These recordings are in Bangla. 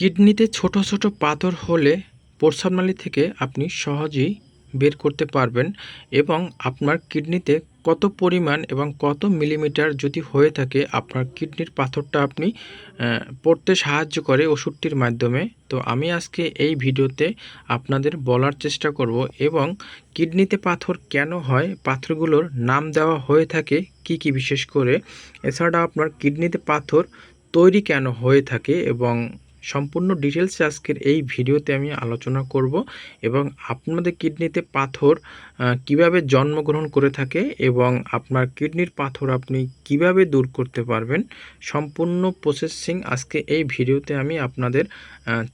কিডনিতে ছোট ছোট পাথর হলে প্রস্রাবনালী থেকে আপনি সহজেই বের করতে পারবেন এবং আপনার কিডনিতে কত পরিমাণ এবং কত মিলিমিটার যদি হয়ে থাকে আপনার কিডনির পাথরটা আপনি পড়তে সাহায্য করে ওষুধটির মাধ্যমে। তো আমি আজকে এই ভিডিওতে আপনাদের বলার চেষ্টা করব এবং কিডনিতে পাথর কেন হয়, পাথরগুলোর নাম দেওয়া হয়ে থাকে, কি কি বিশেষ করে। এছাড়া আপনার কিডনিতে পাথর তৈরি কেন হয়ে থাকে এবং সম্পূর্ণ ডিটেলস আজকের এই ভিডিওতে আমি আলোচনা করব এবং আপনাদের কিডনিতে পাথর কীভাবে জন্মগ্রহণ করে থাকে এবং আপনার কিডনির পাথর আপনি কীভাবে দূর করতে পারবেন, সম্পূর্ণ প্রসেসিং আজকে এই ভিডিওতে আমি আপনাদের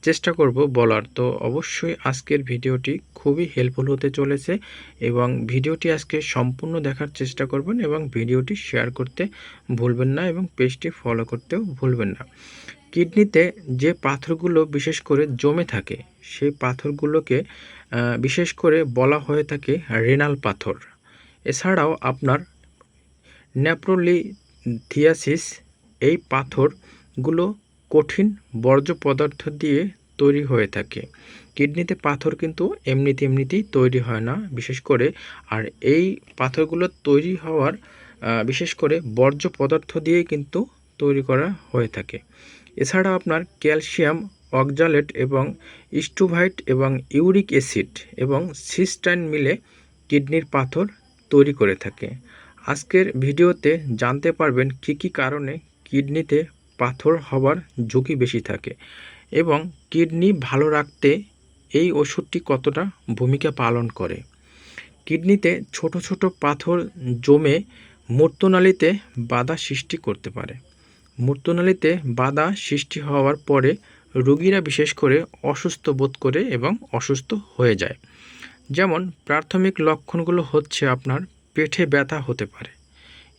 চেষ্টা করব বলার। তো অবশ্যই আজকের ভিডিওটি খুবই হেল্পফুল হতে চলেছে এবং ভিডিওটি আজকে সম্পূর্ণ দেখার চেষ্টা করবেন এবং ভিডিওটি শেয়ার করতে ভুলবেন না এবং পেজটি ফলো করতেও ভুলবেন না। কিডনিতে যে পাথরগুলো বিশেষ করে জমে থাকে, সেই পাথরগুলোকে বিশেষ করে বলা হয়ে থাকে রেনাল পাথর। এছাড়াও আপনার ন্যাপ্রোলিথিয়াসিস এই পাথরগুলো কঠিন বর্জ্য পদার্থ দিয়ে তৈরি হয়ে থাকে। কিডনিতে পাথর কিন্তু এমনিতে এমনিতেই তৈরি হয় না, বিশেষ করে, আর এই পাথরগুলো তৈরি হওয়ার বিশেষ করে বর্জ্য পদার্থ দিয়ে কিন্তু তৈরি করা হয়ে থাকে। এছাড়া আপনার ক্যালসিয়াম, অক্সালেট এবং স্টুভাইট এবং ইউরিক অ্যাসিড এবং সিস্টাইন মিলে কিডনির পাথর তৈরি করে থাকে। আজকের ভিডিওতে জানতে পারবেন কী কী কারণে কিডনিতে পাথর হওয়ার ঝুঁকি বেশি থাকে এবং কিডনি ভালো রাখতে এই ওষুধটি কতটা ভূমিকা পালন করে। কিডনিতে ছোট ছোট পাথর জমে মূর্তনালীতে বাধা সৃষ্টি করতে পারে। মূর্তনালীতে বাধা সৃষ্টি হওয়ার পরে রোগীরা বিশেষ করে অসুস্থ বোধ করে এবং অসুস্থ হয়ে যায়। যেমন প্রাথমিক লক্ষণগুলো হচ্ছে আপনার পেটে ব্যথা হতে পারে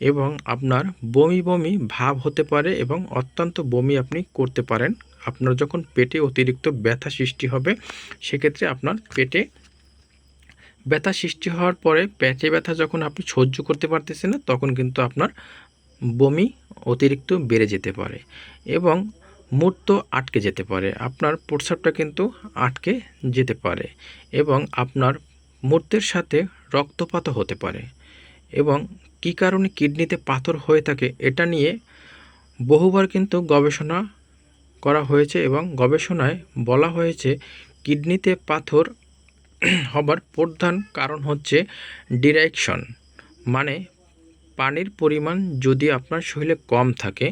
এবং আপনার বমি বমি ভাব হতে পারে এবং অত্যন্ত বমি আপনি করতে পারেন। আপনার যখন পেটে অতিরিক্ত ব্যথা সৃষ্টি হবে, সেক্ষেত্রে আপনার পেটে ব্যথা সৃষ্টি হওয়ার পরে পেটে ব্যথা যখন আপনি সহ্য করতে পারতেছেন না, তখন কিন্তু আপনার বমি অতিরিক্ত বেড়ে যেতে পারে এবং মূর্ত আটকে যেতে পারে। আপনার প্রস্রাবটা কিন্তু আটকে যেতে পারে এবং আপনার মূর্তের সাথে রক্তপাতও হতে পারে এবং কী কারণে কিডনিতে পাথর হয়ে থাকে এটা নিয়ে বহুবার কিন্তু গবেষণা করা হয়েছে এবং গবেষণায় বলা হয়েছে কিডনিতে পাথর হবার প্রধান কারণ হচ্ছে ডিরেকশন মানে পানির পরিমাণ যদি আপনার শরীরে কম থাকে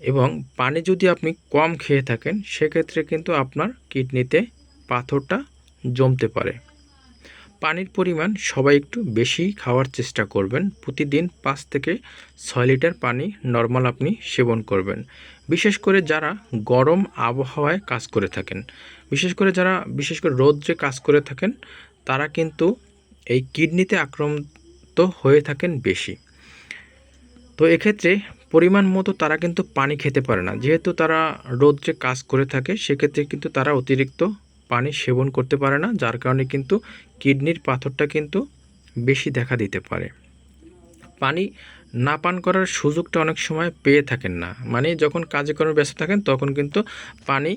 এবং পানি যদি আপনি কম খেয়ে থাকেন, সেক্ষেত্রে কিন্তু আপনার কিডনিতে পাথরটা জমতে পারে। পানির পরিমাণ সবাই একটু বেশি খাওয়ার চেষ্টা করবেন। প্রতিদিন পাঁচ থেকে ছয় লিটার পানি নর্মাল আপনি সেবন করবেন। বিশেষ করে যারা গরম আবহাওয়ায় কাজ করে থাকেন, বিশেষ করে যারা, বিশেষ করে রৌদ্রে কাজ করে থাকেন, তারা কিন্তু এই কিডনিতে আক্রান্ত হয়ে থাকেন বেশি। তো এক্ষেত্রে পরিমাণ মতো তারা কিন্তু পানি খেতে পারে না। যেহেতু তারা রৌদ্রে কাজ করে থাকে, সেক্ষেত্রে কিন্তু তারা অতিরিক্ত পানি সেবন করতে পারে না, যার কারণে কিন্তু কিডনির পাথরটা কিন্তু বেশি দেখা দিতে পারে। পানি না পান করার সুযোগটা অনেক সময় পেয়ে থাকেন না। মানে যখন কাজে কর্মে ব্যস্ত থাকেন, তখন কিন্তু পানি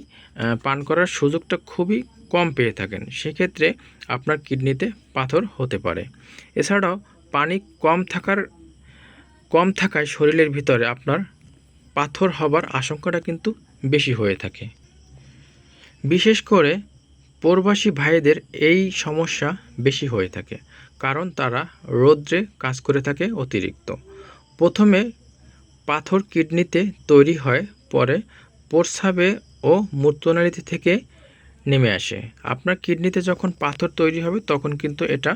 পান করার সুযোগটা খুবই কম পেয়ে থাকেন। সেক্ষেত্রে আপনার কিডনিতে পাথর হতে পারে। এছাড়াও পানি কম থাকার কম থাকায় শরীরের ভিতরে আপনার পাথর হবার আশঙ্কাটা কিন্তু বেশি হয়ে থাকে। বিশেষ করে প্রবাসী ভাইদের এই সমস্যা বেশি হয়ে থাকে, কারণ তারা রৌদ্রে কাজ করে থাকে অতিরিক্ত। প্রথমে পাথর কিডনিতে তৈরি হয়, পরে প্রস্রাবে ও মূত্রনালীতে থেকে নেমে আসে। আপনার কিডনিতে যখন পাথর তৈরি হবে, তখন কিন্তু এটা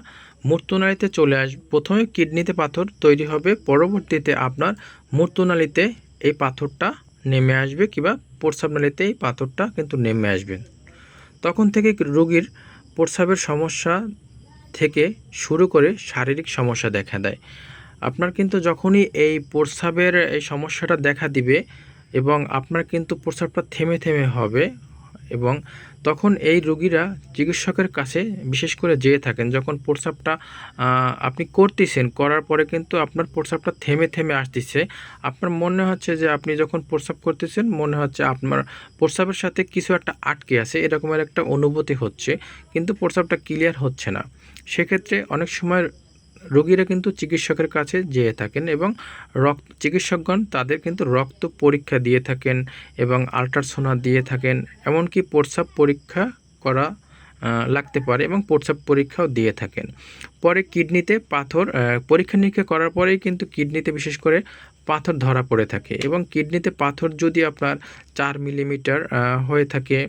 মূর্তনালীতে চলে আসবে প্রথমে কিডনিতে পাথর তৈরি হবে, পরবর্তীতে আপনার মূর্তনালীতে এই পাথরটা নেমে আসবে কিংবা প্রস্রাবনালীতে এই পাথরটা কিন্তু নেমে আসবে। তখন থেকে রোগীর প্রস্রাবের সমস্যা থেকে শুরু করে শারীরিক সমস্যা দেখা দেয়। আপনার কিন্তু যখনই এই প্রস্রাবের এই সমস্যাটা দেখা দিবে এবং আপনার কিন্তু প্রস্রাবটা থেমে থেমে হবে এবং তখন এই রোগীরা চিকিৎসকের কাছে বিশেষ করে যেয়ে থাকেন। যখন প্রস্রাবটা আপনি করতেছেন, করার পরে কিন্তু আপনার প্রস্রাবটা থেমে থেমে আসতেছে। আপনার মনে হচ্ছে যে আপনি যখন প্রস্রাব করতেছেন, মনে হচ্ছে আপনার প্রস্রাবের সাথে কিছু একটা আটকে আছে, এরকমের একটা অনুভূতি হচ্ছে। কিন্তু প্রস্রাবটা ক্লিয়ার হচ্ছে না। সেক্ষেত্রে অনেক সময় রোগীরা কিন্তু চিকিৎসকের কাছে যেয়ে থাকেন এবং রক্ত চিকিৎসকগণ তাদের কিন্তু রক্ত পরীক্ষা দিয়ে থাকেন এবং আল্ট্রাসোনা দিয়ে থাকেন, এমনকি প্রস্রাব পরীক্ষা করা লাগতে পারে এবং প্রস্রাব পরীক্ষাও দিয়ে থাকেন। পরে কিডনিতে পাথর পরীক্ষা নিরীক্ষা করার পরেই কিন্তু কিডনিতে বিশেষ করে পাথর ধরা পড়ে থাকে এবং কিডনিতে পাথর যদি আপনার চার মিলিমিটার হয়ে থাকে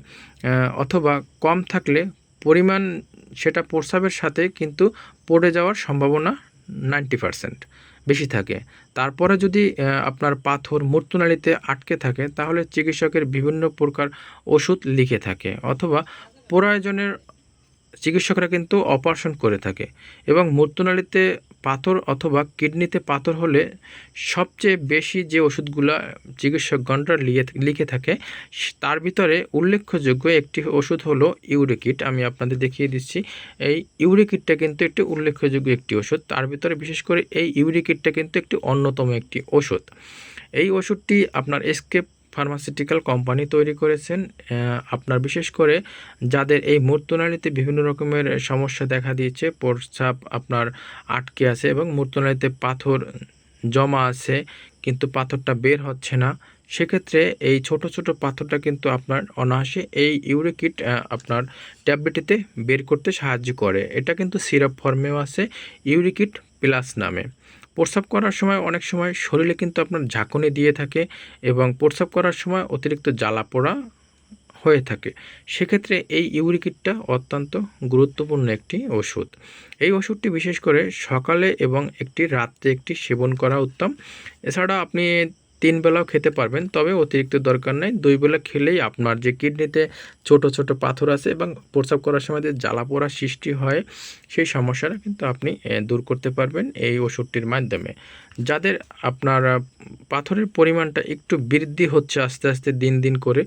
অথবা কম থাকলে পরিমাণ সেটা প্রস্রাবের সাথে কিন্তু পড়ে যাওয়ার সম্ভাবনা নাইনটি পারসেন্ট বেশি থাকে। তারপরে যদি আপনার পাথর মূর্তনালীতে আটকে থাকে, তাহলে চিকিৎসকের বিভিন্ন প্রকার ওষুধ লিখে থাকে অথবা প্রয়োজনের চিকিৎসকরা কিন্তু অপারেশন করে থাকে এবং মূর্তনালীতে পাথর অথবা কিডনিতে পাথর হলে সবচেয়ে বেশি যে ওষুধগুলো চিকিৎসকগণরা লিখে থাকে তার ভিতরে উল্লেখযোগ্য একটি ওষুধ হলো ইউরিকিট। আমি আপনাদের দেখিয়ে দিচ্ছি। এই ইউরিকিটটা কিন্তু একটি উল্লেখযোগ্য একটি ওষুধ। তার ভিতরে বিশেষ করে এই ইউরিকিটটা কিন্তু একটি অন্যতম একটি ওষুধ। এই ওষুধটি আপনার এসকেপ ফার্মাসিউটিক্যাল কোম্পানি তৈরি করেছেন। আপনার বিশেষ করে যাদের এই মূর্তনালীতে বিভিন্ন রকমের সমস্যা দেখা দিয়েছে, প্রস্রাব আপনার আটকে আছে এবং মূর্তনালীতে পাথর জমা আছে, কিন্তু পাথরটা বের হচ্ছে না। সেক্ষেত্রে এই ছোট ছোট পাথরটা কিন্তু আপনার অনায়াসে এই ইউরিকিট আপনার ট্যাবলেটিতে বের করতে সাহায্য করে। এটা কিন্তু সিরাপ ফর্মেও আছে, ইউরিকিট প্লাস নামে। প্রস্রাব করার সময় অনেক সময় শরীরে কিন্তু আপনার ঝাঁকুনি দিয়ে থাকে এবং প্রস্রাব করার সময় অতিরিক্ত জ্বালা পোড়া হয়ে থাকে। সেক্ষেত্রে এই ইউরিকিটটা অত্যন্ত গুরুত্বপূর্ণ একটি ওষুধ। এই ওষুধটি বিশেষ করে সকালে এবং একটি রাত্রে একটি সেবন করা উত্তম। এছাড়া আপনি তিন বেলাও খেতে পারবেন, তবে অতিরিক্ত দরকার নেই। দুই বেলা খেলেই আপনার যে কিডনিতে ছোট ছোট পাথর আছে এবং প্রস্রাব করার সময় যে জ্বালা পোড়া সৃষ্টি হয়, সেই সমস্যাটা কিন্তু আপনি দূর করতে পারবেন এই ওষুধটির মাধ্যমে। যাদের আপনার পাথরের পরিমাণটা একটু বৃদ্ধি হচ্ছে আস্তে আস্তে দিন দিন করে,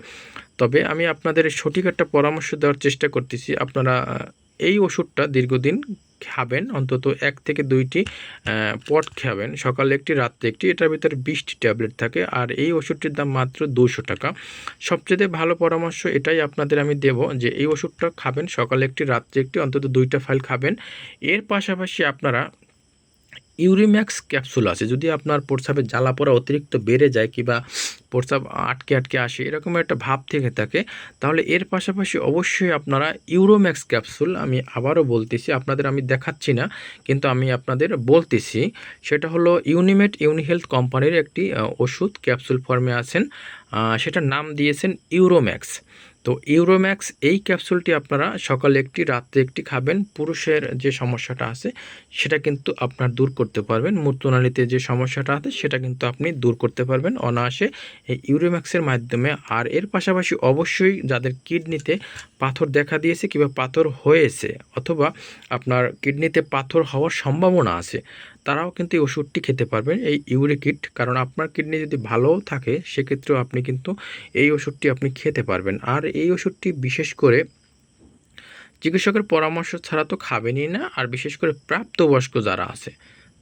তবে আমি আপনাদের সঠিক একটা পরামর্শ দেওয়ার চেষ্টা করতেছি। আপনারা এই ওষুধটা দীর্ঘদিন খাবেন, অন্তত এক থেকে দুইটি পট খাবেন। সকালে একটি, রাত্রে একটি, এটার ভিতরে বিশটি ট্যাবলেট থাকে। আর এই ওষুধটির দাম মাত্র দুশো টাকা। সবচেয়ে ভালো পরামর্শ এটাই আপনাদের আমি দেব যে এই ওষুধটা খাবেন, সকালে একটি, রাত্রে একটি, অন্তত দুইটা ফাইল খাবেন। এর পাশাপাশি আপনারা ইউরিম্যাক্স ক্যাপসুল আছে। যদি আপনার প্রস্রাবের জ্বালা পোড়া অতিরিক্ত বেড়ে যায় কিংবা প্রস্রাব আটকে আটকে আসে, এরকম একটা ভাব থেকে থাকে, তাহলে এর পাশাপাশি অবশ্যই আপনারা ইউরোম্যাক্স ক্যাপসুল আমি আবারও বলতেছি, আপনাদের আমি দেখাচ্ছি না, কিন্তু আমি আপনাদের বলতেছি, সেটা হলো ইউনিমেট ইউনিহেলথ কোম্পানির একটি ওষুধ ক্যাপসুল ফর্মে আছেন সেটার নাম দিয়েছেন ইউরোম্যাক্স। তো ইউরোম্যাক্স এই ক্যাপসুলটি আপনারা সকালে একটি, রাত্রে একটি খাবেন। পুরুষের যে সমস্যাটা আছে, সেটা কিন্তু আপনার দূর করতে পারবেন। মূর্তনালীতে যে সমস্যাটা আছে, সেটা কিন্তু আপনি দূর করতে পারবেন অনায়াসে। এই ইউরোম্যাক্সের মাধ্যমে আর এর পাশাপাশি অবশ্যই যাদের কিডনিতে পাথর দেখা দিয়েছে কিংবা পাথর হয়েছে অথবা আপনার কিডনিতে পাথর হওয়ার সম্ভাবনা আছে তারাও কিন্তু এই ওষুধটি খেতে পারবেন, এই ইউরিকিট কারণ আপনার কিডনি যদি ভালো থাকে, সেক্ষেত্রেও আপনি কিন্তু এই ওষুধটি আপনি খেতে পারবেন। আর এই ওষুধটি বিশেষ করে চিকিৎসকের পরামর্শ ছাড়া তো খাবেনই না। আর বিশেষ করে প্রাপ্তবয়স্ক যারা আছে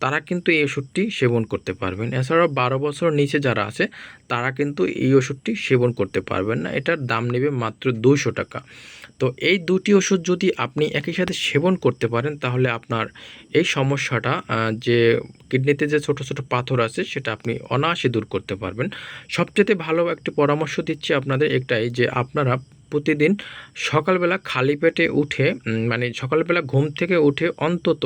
তারা কিন্তু এই ওষুধটি সেবন করতে পারবেন। এছাড়াও বারো বছর নিচে যারা আছে, তারা কিন্তু এই ওষুধটি সেবন করতে পারবেন না। এটার দাম নেবে মাত্র দুইশো টাকা। তো এই দুটি ওষুধ যদি আপনি একই সাথে সেবন করতে পারেন, তাহলে আপনার এই সমস্যাটা যে কিডনিতে যে ছোট ছোট পাথর আছে, সেটা আপনি অনায়াসে দূর করতে পারবেন। সবচেয়ে ভালো একটি পরামর্শ দিচ্ছি আপনাদের একটাই যে, আপনারা প্রতিদিন সকালবেলা খালি পেটে উঠে মানে সকালবেলা ঘুম থেকে উঠে অন্তত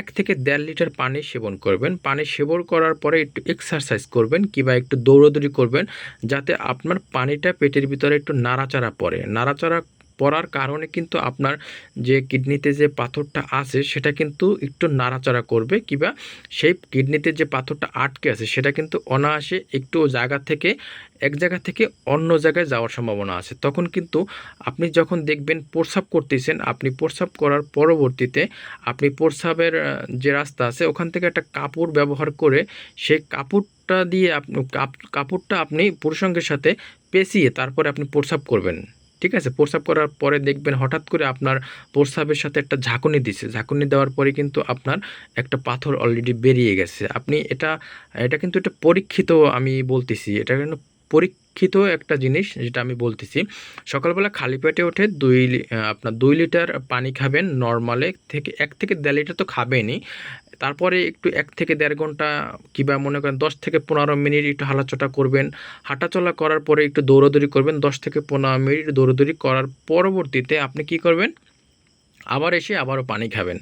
এক থেকে দেড় লিটার পানি সেবন করবেন। পানি সেবন করার পরে একটু এক্সারসাইজ করবেন কিংবা একটু দৌড়দৌড়ি করবেন, যাতে আপনার পানিটা পেটের ভিতরে একটু নাড়াচাড়া পড়ে। নাড়াচাড়া পড়ার কারণে কিন্তু আপনার যে কিডনিতে যে পাথরটা আছে, সেটা কিন্তু একটু নাড়াচাড়া করবে কিবা সেই কিডনিতে যে পাথরটা আটকে আছে, সেটা কিন্তু অনায়াসে একটু জায়গা থেকে, এক জায়গা থেকে অন্য জায়গায় যাওয়ার সম্ভাবনা আছে। তখন কিন্তু আপনি যখন দেখবেন প্রস্রাব করতেছেন, আপনি প্রস্রাব করার পরবর্তীতে আপনি প্রস্রাবের যে রাস্তা আছে, ওখান থেকে একটা কাপড় ব্যবহার করে সেই কাপড়টা দিয়ে আপনি, কাপ- কাপড়টা আপনি পুরুষাঙ্গের সাথে পেঁচিয়ে তারপরে আপনি প্রস্রাব করবেন। ঠিক আছে? প্রস্রাব করার পরে দেখবেন হঠাৎ করে আপনার প্রস্রাবের সাথে একটা ঝাঁকুনি দিছে। ঝাঁকুনি দেওয়ার পরে কিন্তু আপনার একটা পাথর অলরেডি বেরিয়ে গেছে। আপনি এটা এটা কিন্তু এটা পরীক্ষিত আমি বলতেছি, এটা কিন্তু পরীক্ষিত একটা জিনিস যেটা আমি বলতেছি। সকালবেলা খালি পেটে ওঠে দুই আপনার দুই লিটার পানি খাবেন নর্মালে থেকে, এক থেকে দেড় লিটার তো খাবেনই। তারপরে একটু এক থেকে দেড় ঘণ্টা কিংবা মনে করেন দশ থেকে পনেরো মিনিট একটু হালাচটা করবেন। হাঁটাচলা করার পরে একটু দৌড়াদৌড়ি করবেন। দশ থেকে পনেরো মিনিট দৌড়াদৌড়ি করার পরবর্তীতে আপনি কি করবেন? আবার এসে আবারও পানি খাবেন।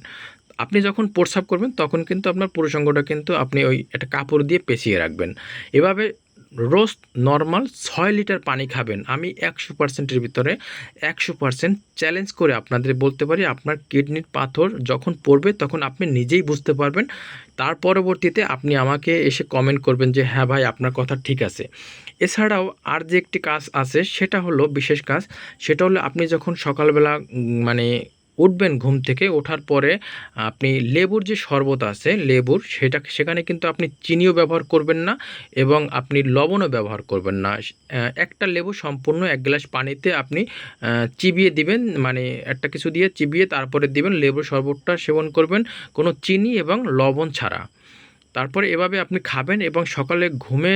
আপনি যখন প্রস্রাব করবেন তখন কিন্তু আপনার পুরুষাঙ্গটা কিন্তু আপনি ওই একটা কাপড় দিয়ে পেঁচিয়ে রাখবেন। এভাবে রোজ নর্মাল ছয় লিটার পানি খাবেন। আমি একশো পার্সেন্টের ভিতরে একশো পার্সেন্ট চ্যালেঞ্জ করে আপনাদের বলতে পারি, আপনার কিডনির পাথর যখন পড়বে তখন আপনি নিজেই বুঝতে পারবেন। তার পরবর্তীতে আপনি আমাকে এসে কমেন্ট করবেন যে হ্যাঁ ভাই, আপনার কথা ঠিক আছে। এছাড়াও আর যে একটি কাজ আছে, সেটা হলো বিশেষ কাজ, সেটা হলো আপনি যখন সকালবেলা মানে উঠবেন ঘুম থেকে, ওঠার পরে আপনি লেবুর যে শরবত আছে, লেবুর সেটা সেখানে কিন্তু আপনি চিনিও ব্যবহার করবেন না এবং আপনি লবণও ব্যবহার করবেন না। একটা লেবু সম্পূর্ণ এক গ্লাস পানিতে আপনি চিবিয়ে দিবেন মানে একটা কিছু দিয়ে চিবিয়ে তারপরে দিবেন, লেবুর শরবতটা সেবন করবেন, কোনো চিনি এবং লবণ ছাড়া। তারপরে এভাবে আপনি খাবেন এবং সকালে ঘুমে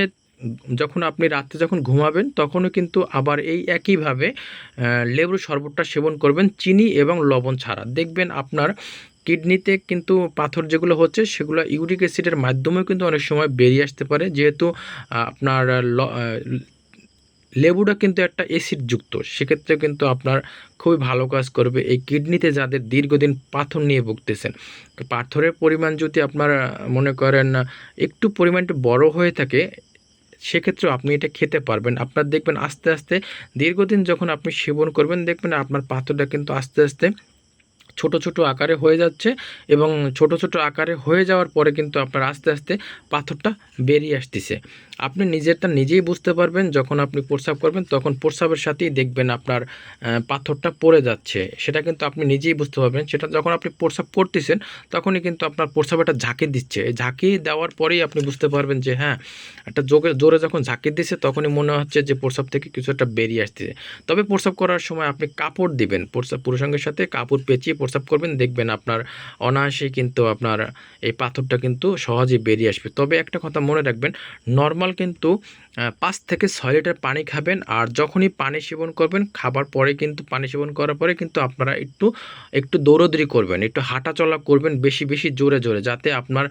যখন আপনি রাত্রে যখন ঘুমাবেন, তখনও কিন্তু আবার এই একইভাবে লেবুর শরবতটা সেবন করবেন, চিনি এবং লবণ ছাড়া। দেখবেন আপনার কিডনিতে কিন্তু পাথর যেগুলো হচ্ছে, সেগুলো ইউরিক অ্যাসিডের মাধ্যমেও কিন্তু অনেক সময় বেরিয়ে আসতে পারে। যেহেতু আপনার লেবুটা কিন্তু একটা অ্যাসিডযুক্ত সেক্ষেত্রে কিন্তু আপনার খুবই ভালো কাজ করবে এই কিডনিতে যাদের দীর্ঘদিন পাথর নিয়ে ভুগতেছেন। পাথরের পরিমাণ যদি আপনার মনে করেন, একটু পরিমাণটা বড় হয়ে থাকে সেক্ষেত্রে আপনি এটা খেতে পারবেন। আপনার দেখবেন আস্তে আস্তে দীর্ঘদিন যখন আপনি সেবন করবেন, দেখবেন আপনার পাথরটা কিন্তু আস্তে আস্তে ছোট ছোট আকারে হয়ে যাচ্ছে এবং ছোট ছোট আকারে হয়ে যাওয়ার পরে কিন্তু আপনার আস্তে আস্তে পাথরটা বেরিয়ে আসতেছে। আপনি নিজেরটা নিজেই বুঝতে পারবেন, যখন আপনি প্রস্রাব করবেন তখন প্রস্রাবের সাথেই দেখবেন আপনার পাথরটা পড়ে যাচ্ছে। সেটা কিন্তু আপনি নিজেই বুঝতে পারবেন। সেটা যখন আপনি প্রস্রাব করতেছেন তখনই কিন্তু আপনার প্রস্রাব একটা ঝাঁকি দিচ্ছে। এই ঝাঁকি দেওয়ার পরেই আপনি বুঝতে পারবেন যে হ্যাঁ একটা জোরে জোরে যখন ঝাঁকি দিচ্ছে তখনই মনে হচ্ছে যে প্রস্রাব থেকে কিছু একটা বেরিয়ে আসতেছে। তবে প্রস্রাব করার সময় আপনি কাপড় দিবেন। প্রস্রাব পুরুষাঙ্গের সাথে কাপড় পেঁচিয়ে প্রস্রাব করবেন, দেখবেন আপনার অনায়াসে কিন্তু আপনার এই পাথরটা কিন্তু সহজে বেরিয়ে আসবে। তবে একটা কথা মনে রাখবেন নর্মাল কিন্তু পাঁচ থেকে ছয় লিটার পানি খাবেন আর যখনই পানি সেবন করবেন, খাবার পরে কিন্তু পানি সেবন করার পরে কিন্তু আপনারা একটু একটু দৌড়দৌড়ি করবেন, একটু হাঁটা চলা করবেন বেশি বেশি জোরে জোরে যাতে আপনার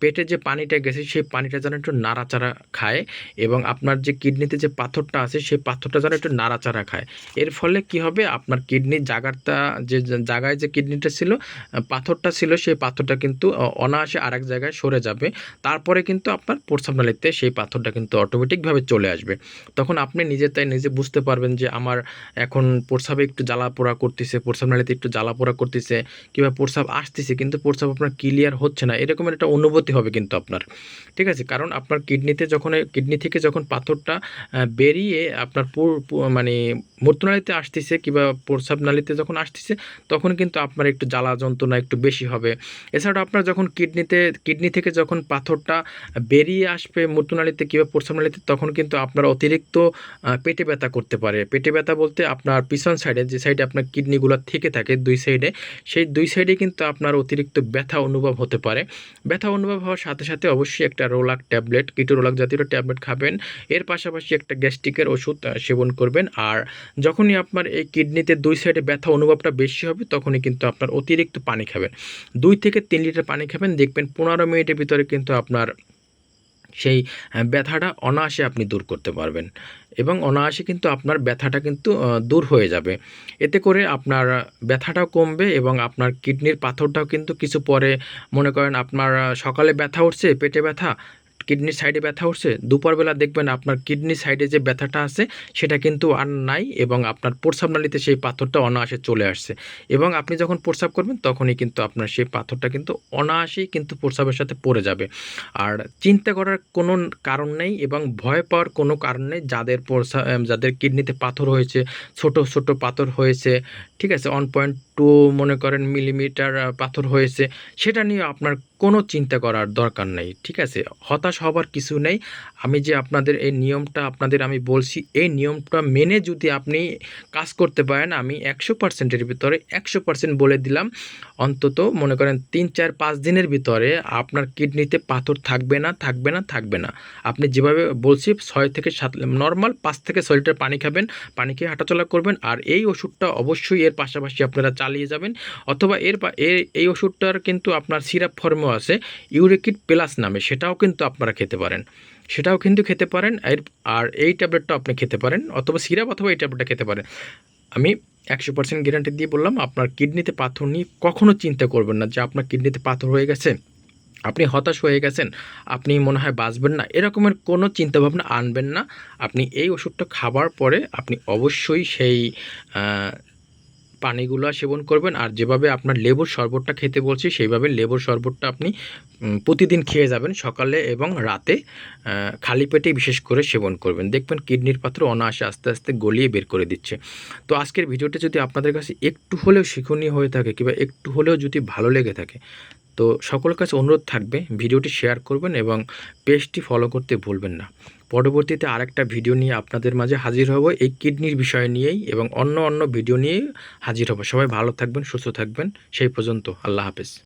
পেটে যে পানিটা গেছে সেই পানিটা যেন একটু নাড়াচাড়া খায় এবং আপনার যে কিডনিতে যে পাথরটা আছে সেই পাথরটা যেন একটু নাড়াচাড়া খায়। এর ফলে কি হবে? আপনার কিডনির জায়গাটা যে জায়গায় যে কিডনিটা ছিল পাথরটা ছিল সেই পাথরটা কিন্তু অনায়াসে আরেক জায়গায় সরে যাবে। তারপরে কিন্তু আপনার প্রস্রাব নালীতে সেই পাথরটা কিন্তু অটোমেটিকভাবে চলে আসবে। তখন আপনি নিজে তাই নিজে বুঝতে পারবেন যে আমার এখন প্রস্রাবে একটু জ্বালা পোড়া করতেছে, প্রস্রাব নালীতে একটু জ্বালা পোড়া করতেছে কিংবা প্রস্রাব আসতেছে কিন্তু প্রস্রাব আপনার ক্লিয়ার হচ্ছে না, এরকমের একটা অনুভূতি হবে কিন্তু আপনার। ঠিক আছে? কারণ আপনার কিডনিতে যখন কিডনি থেকে যখন পাথরটা বেরিয়ে আপনার মানে মূত্রনালীতে আসতেছে কিংবা প্রস্রাব নালীতে যখন আসতেছে, তখন কিন্তু আপনার একটু জ্বালা যন্ত্রণা একটু বেশি হবে। এছাড়া আপনার যখন কিডনিতে কিডনি থেকে যখন পাথরটা বেরিয়ে আসবে মূত্রনালীতে কিংবা প্রস্রাব নালীতে তখন কিন্তু আপনার অতিরিক্ত পেটে ব্যথা করতে পারে। পেটে ব্যথা বলতে আপনার পিছন সাইডে যে সাইডে আপনার কিডনিগুলো থেকে থাকে, দুই সাইডে সেই দুই সাইডে কিন্তু আপনার অতিরিক্ত ব্যথা অনুভব হতে পারে। ব্যথা অনুভব হওয়ার সাথে সাথে অবশ্যই একটা রোলাক ট্যাবলেট কিটোরোলাক জাতীয় ট্যাবলেট খাবেন। এর পাশাপাশি একটা গ্যাস্ট্রিকের ওষুধ সেবন করবেন। আর যখনই আপনার এই কিডনিতে দুই সাইডে ব্যথা অনুভবটা বেশি হবে, তখনই কিন্তু আপনার অতিরিক্ত পানি খাবেন। দুই থেকে তিন লিটার পানি খাবেন। দেখবেন পনেরো মিনিটের ভিতরে কিন্তু আপনার সেই ব্যথাটা অনায়াসে আপনি দূর করতে পারবেন। এবং অনায়াসে কিন্তু আপনার ব্যথাটা কিন্তু দূর হয়ে যাবে। এতে করে আপনার ব্যথাটাও কমবে এবং আপনার কিডনির পাথরটাও কিন্তু কিছু পরে, মনে করেন আপনার সকালে ব্যথা উঠছে, পেটে ব্যথা কিডনির সাইডে ব্যথা উঠছে, দুপুরবেলা দেখবেন আপনার কিডনি সাইডে যে ব্যথাটা আছে, সেটা কিন্তু আর নাই এবং আপনার প্রস্রাব নালীতে সেই পাথরটা অনায়াসে চলে আসছে। এবং আপনি যখন প্রস্রাব করবেন, তখনই কিন্তু আপনার সেই পাথরটা কিন্তু অনায়াসেই কিন্তু প্রস্রাবের সাথে পড়ে যাবে। আর চিন্তা করার কোনো কারণ নেই এবং ভয় পাওয়ার কোনো কারণ নেই, যাদের প্রস্রাব যাদের কিডনিতে পাথর হয়েছে, ছোট ছোট পাথর হয়েছে, ঠিক আছে ওয়ান পয়েন্ট টু মনে করেন মিলিমিটার পাথর হয়েছে, সেটা নিয়ে আপনার কোনো চিন্তা করার দরকার নেই, ঠিক আছে? হতাশ হবার কিছু নেই। আমি যে আপনাদের এই নিয়মটা আপনাদের আমি বলছি, এই নিয়মটা মেনে যদি আপনি কাজ করতে পারেন, আমি একশো পার্সেন্টের ভিতরে একশো পার্সেন্ট বলে দিলাম। অন্তত মনে করেন তিন, চার, পাঁচ দিনের ভিতরে আপনার কিডনিতে পাথর থাকবে না থাকবে না থাকবে না। আপনি যেভাবে বলছি, ছয় থেকে সাত নর্মাল পাঁচ থেকে ছয় লিটার পানি খাবেন, পানি খেয়ে হাঁটাচলা করবেন, আর এই ওষুধটা অবশ্যই এর পাশাপাশি আপনারা চালিয়ে যাবেন। অথবা এর এই ওষুধটার কিন্তু আপনার সিরাপ ফর্মও আছে, ইউরিকিড প্লাস নামে, সেটাও কিন্তু আপনারা খেতে পারেন। সেটাও কিন্তু খেতে পারেন। এর, আর এই ট্যাবলেটটা আপনি খেতে পারেন, অথবা সিরাপ অথবা এই ট্যাবলেটটা খেতে পারেন। আমি একশো পার্সেন্ট গ্যারান্টি দিয়ে বললাম, আপনার কিডনিতে পাথর নিয়ে কখনো চিন্তা করবেন না যে আপনার কিডনিতে পাথর হয়ে গেছে, আপনি হতাশ হয়ে গেছেন, আপনি মনে হয় বাঁচবেন না, এরকমের কোনো চিন্তাভাবনা আনবেন না। আপনি এই ওষুধটা খাবার পরে আপনি অবশ্যই সেই পানিগুলো সেবন করবেন আর যেভাবে আপনার লেবুর শরবতটা খেতে বলছি, সেইভাবে লেবুর শরবতটা আপনি প্রতিদিন খেয়ে যাবেন সকালে এবং রাতে খালি পেটে বিশেষ করে সেবন করবেন। দেখবেন কিডনির পাত্র অনায়াসে আস্তে আস্তে গলিয়ে বের করে দিচ্ছে। তো আজকের ভিডিওটা যদি আপনাদের কাছে একটু হলেও শিক্ষণীয় হয়ে থাকে কিংবা একটু হলেও যদি ভালো লেগে থাকে তো সকলের কাছে অনুরোধ থাকবে ভিডিওটি শেয়ার করবেন এবং পেজটি ফলো করতে ভুলবেন না। পরবর্তীতে আরেকটা ভিডিও নিয়ে আপনাদের মাঝে হাজির হব। এই কিডনির বিষয় নিয়েই এবং অন্য অন্য ভিডিও নিয়ে হাজির হব। সবাই ভালো থাকবেন, সুস্থ থাকবেন। সেই পর্যন্ত আল্লাহ হাফেজ।